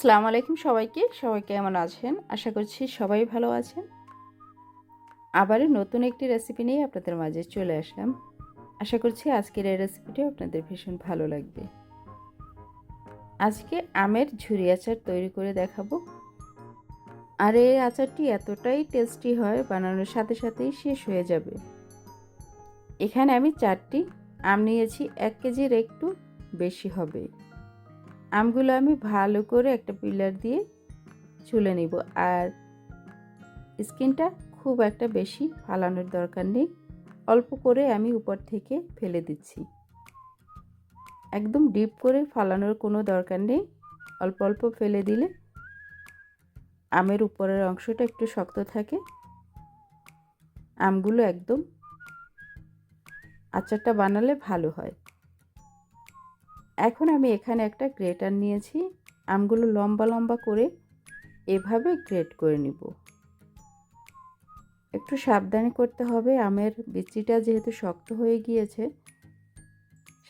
আসসালামু আলাইকুম সবাইকে। সবাই কেমন আছেন? আশা করছি সবাই ভালো আছেন। আবারও নতুন একটি রেসিপি নিয়ে আপনাদের মাঝে চলে আসলাম। আশা করছি আজকের এই রেসিপিটিও আপনাদের ভীষণ ভালো লাগবে। আজকে আমের ঝুরি আচার তৈরি করে দেখাবো। আর এই আচারটি এতটাই টেস্টি হয়, বানানোর সাথে সাথেই শেষ হয়ে যাবে। এখানে আমি চারটি আম নিয়েছি, এক কেজির একটু বেশি হবে। আমগুলো আমি ভালো করে একটা পিলার দিয়ে ছুলে নিব। আর স্কিনটা খুব একটা বেশি ফালানোর দরকার নেই। অল্প করে আমি উপর থেকে ফেলে দিচ্ছি। একদম ডিপ করে ফালানোর কোনো দরকার নেই। অল্প অল্প ফেলে দিলে আমের উপরের অংশটা একটু শক্ত থাকে। আমগুলো একদম আচারটা বানালে ভালো হয়। এখন আমি এখানে একটা গ্রেটার নিয়েছি। আমগুলো লম্বা লম্বা করে এভাবে গ্রেট করে নিব। একটু সাবধানে করতে হবে। আমের বিচিটা যেহেতু শক্ত হয়ে গিয়েছে,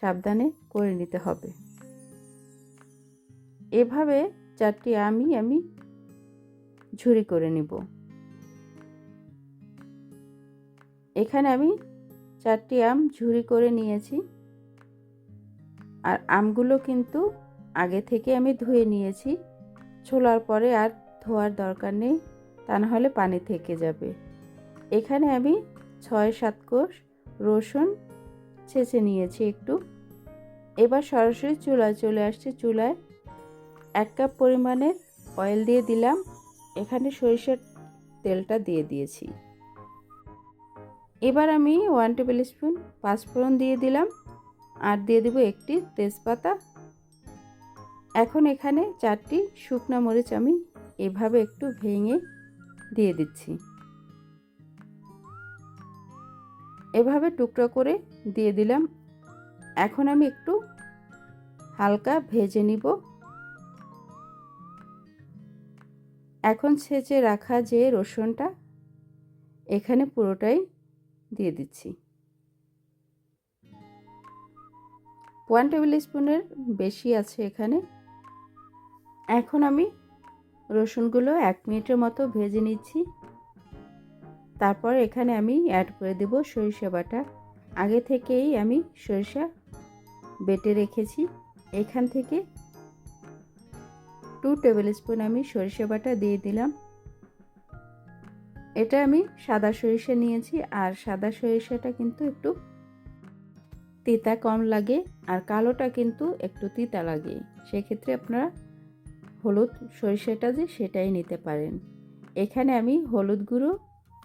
সাবধানে করে নিতে হবে। এভাবে চারটি আমি আমি ঝুরি করে নিব। এখানে আমি চারটি আম ঝুরি করে নিয়েছি। আর আমগুলো কিন্তু আগে থেকে আমি ধুয়ে নিয়েছি। ছোলার পরে আর ধোয়ার দরকার নেই, তা না হলে পানি থেকে যাবে। এখানে আমি ছয় সাত কোষ রসুন ছেঁচে নিয়েছি একটু। এবার সরাসরি চুলায় চলে আসছে। চুলায় এক কাপ পরিমাণে অয়েল দিয়ে দিলাম। এখানে সরিষার তেলটা দিয়ে দিয়েছি। এবার আমি ওয়ান টেবিল স্পুন পাঁচফোড়ন দিয়ে দিলাম। আর দিয়ে দেবো একটি তেজপাতা। এখন এখানে চারটি শুকনো মরিচ আমি এভাবে একটু ভেঙে দিয়ে দিচ্ছি। এভাবে টুকরো করে দিয়ে দিলাম। এখন আমি একটু হালকা ভেজে নিব। এখন ছেঁচে রাখা যে রসুনটা, এখানে পুরোটাই দিয়ে দিচ্ছি। ওয়ান টেবিল স্পুনের বেশি আছে এখানে। এখন আমি রসুনগুলো এক মিনিটের মতো ভেজে নিচ্ছি। তারপর এখানে আমি অ্যাড করে দেব সরিষা বাটা। আগে থেকেই আমি সরিষা বেটে রেখেছি। এখান থেকে টু টেবিল স্পুন আমি সরিষা বাটা দিয়ে দিলাম। এটা আমি সাদা সরিষা নিয়েছি, আর সাদা সরিষাটা কিন্তু একটু তিতা কম লাগে আর কালোটা কিন্তু একটু তিতা লাগে। সেক্ষেত্রে আপনারা হলুদ সরিষাটা যে সেটাই নিতে পারেন। এখানে আমি হলুদ গুঁড়ো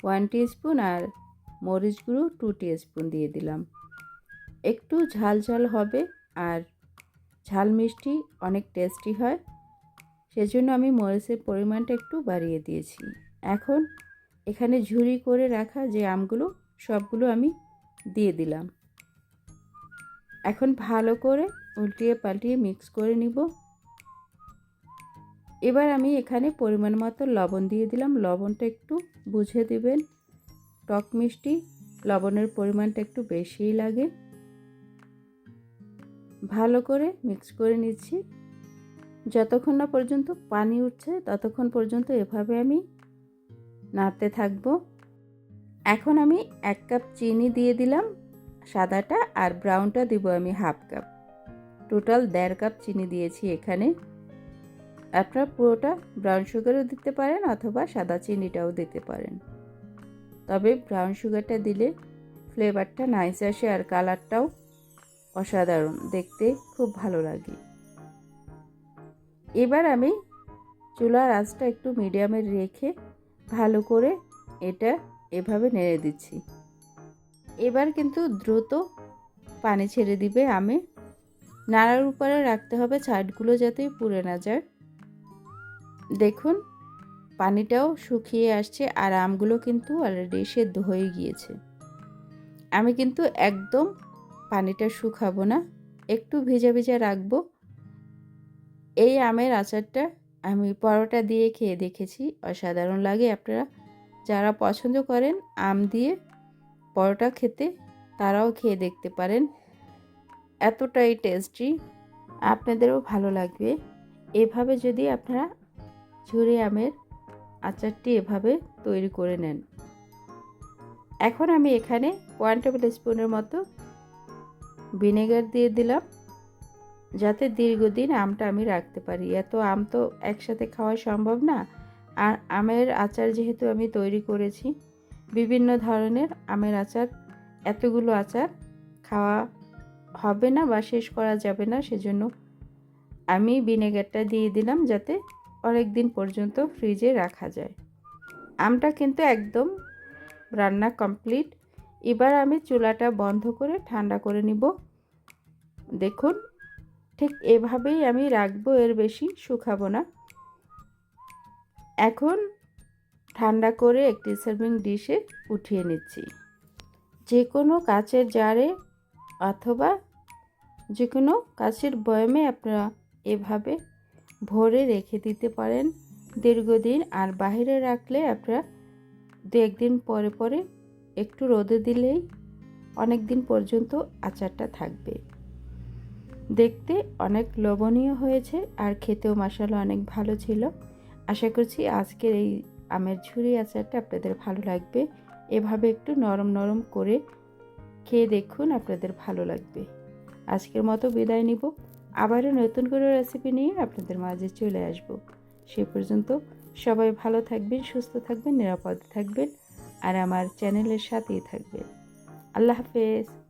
ওয়ান স্পুন আর মরিচ গুঁড়ো টু স্পুন দিয়ে দিলাম। একটু ঝাল ঝাল হবে আর ঝাল মিষ্টি অনেক টেস্টি হয়। সেজন্য আমি মরিচের পরিমাণটা একটু বাড়িয়ে দিয়েছি। এখন এখানে ঝুরি করে রাখা যে আমগুলো সবগুলো আমি দিয়ে দিলাম। এখন ভালো করে উল্টিয়ে পাল্টিয়ে মিক্স করে নিব। এবার আমি এখানে পরিমাণ মতো লবণ দিয়ে দিলাম। লবণটা একটু বুঝে দিবেন। টক মিষ্টি, লবণের পরিমাণটা একটু বেশিই লাগে। ভালো করে মিক্স করে নিচ্ছি। যতক্ষণ না পর্যন্ত পানি উঠছে, ততক্ষণ পর্যন্ত এভাবে আমি নাড়তে থাকব। এখন আমি এক কাপ চিনি দিয়ে দিলাম। সাদাটা আর ব্রাউনটা দিব আমি হাফ কাপ টোটাল দেড় কাপ চিনি দিয়েছি এখানে। আপনারা পুরোটা ব্রাউন সুগারও দিতে পারেন অথবা সাদা চিনিটাও দিতে পারেন। তবে ব্রাউন সুগারটা দিলে ফ্লেভারটা নাইস আসে আর কালারটাও অসাধারণ, দেখতে খুব ভালো লাগে। এবার আমি চুলার আঁচটা একটু মিডিয়ামে রেখে ভালো করে এটা এভাবে নেড়ে দিচ্ছি। এবার কিন্তু দ্রুত পানি ছেড়ে দিবে আমে। নাড়ার উপরে রাখতে হবে ছাটগুলো যাতে পুড়ে না যায়। দেখুন, পানিটাও শুকিয়ে আসছে আর আমগুলো কিন্তু অলরেডি সেদ্ধ হয়ে গিয়েছে। আমি কিন্তু একদম পানিটা শুকাবো না, একটু ভেজা ভেজা রাখব। এই আমের আচারটা আমি পরোটা দিয়ে খেয়ে দেখেছি, অসাধারণ লাগে আপনারা। যারা পছন্দ করেন আম দিয়ে পরোটা খেতে, তারাও খেয়ে দেখতে পারেন। এতটাই টেস্টি আপনাদেরও ভালো লাগবে। এভাবে যদি আপনারা ঝুরি আমের আচারটি এভাবে তৈরি করে নেন। এখন আমি এখানে ওয়ান টেবিল স্পুনের মতো ভিনেগার দিয়ে দিলাম, যাতে দীর্ঘদিন আমটা আমি রাখতে পারি। এত আম তো একসাথে খাওয়া সম্ভব না। আর আমের আচার যেহেতু আমি তৈরি করেছি বিভিন্ন ধরনের আমের আচার, এতগুলো আচার খাওয়া হবে না বা শেষ করা যাবে না, সেজন্য আমি ভিনেগারটা দিয়ে দিলাম যাতে অনেক দিন পর্যন্ত ফ্রিজে রাখা যায়। আমটা কিন্তু একদম রান্না কমপ্লিট। এবার আমি চুলাটা বন্ধ করে ঠান্ডা করে নিব। দেখুন, ঠিক এভাবেই আমি রাখব, এর বেশি শুকাবো না। এখন ঠান্ডা করে একটি সার্ভিং ডিশে উঠিয়ে নিচ্ছি। যে কোনো কাচের জারে অথবা যে কোনো কাচের বয়ামে আপনারা এভাবে ভরে রেখে দিতে পারেন। দীর্ঘদিন আর বাইরে রাখলে আপনারা দু একদিন পরে পরে একটু রোদে দিলেই অনেক দিন পর্যন্ত আচারটা থাকবে। দেখতে অনেক লোভনীয় হয়েছে আর খেতেও মশালা অনেক ভালো ছিল। আশা করছি আজকের এই আমের ঝুরি আচারটা আপনাদের ভালো লাগবে। এভাবে একটু নরম নরম করে খেয়ে দেখুন আপনাদের ভালো লাগবে। আজকের মতো বিদায় নিব। আবারও নতুন করে রেসিপি নিয়ে আপনাদের মাঝে চলে আসব। সে পর্যন্ত সবাই ভালো থাকবেন, সুস্থ থাকবেন, নিরাপদে থাকবেন আর আমার চ্যানেলের সাথেই থাকবেন। আল্লাহ হাফেজ।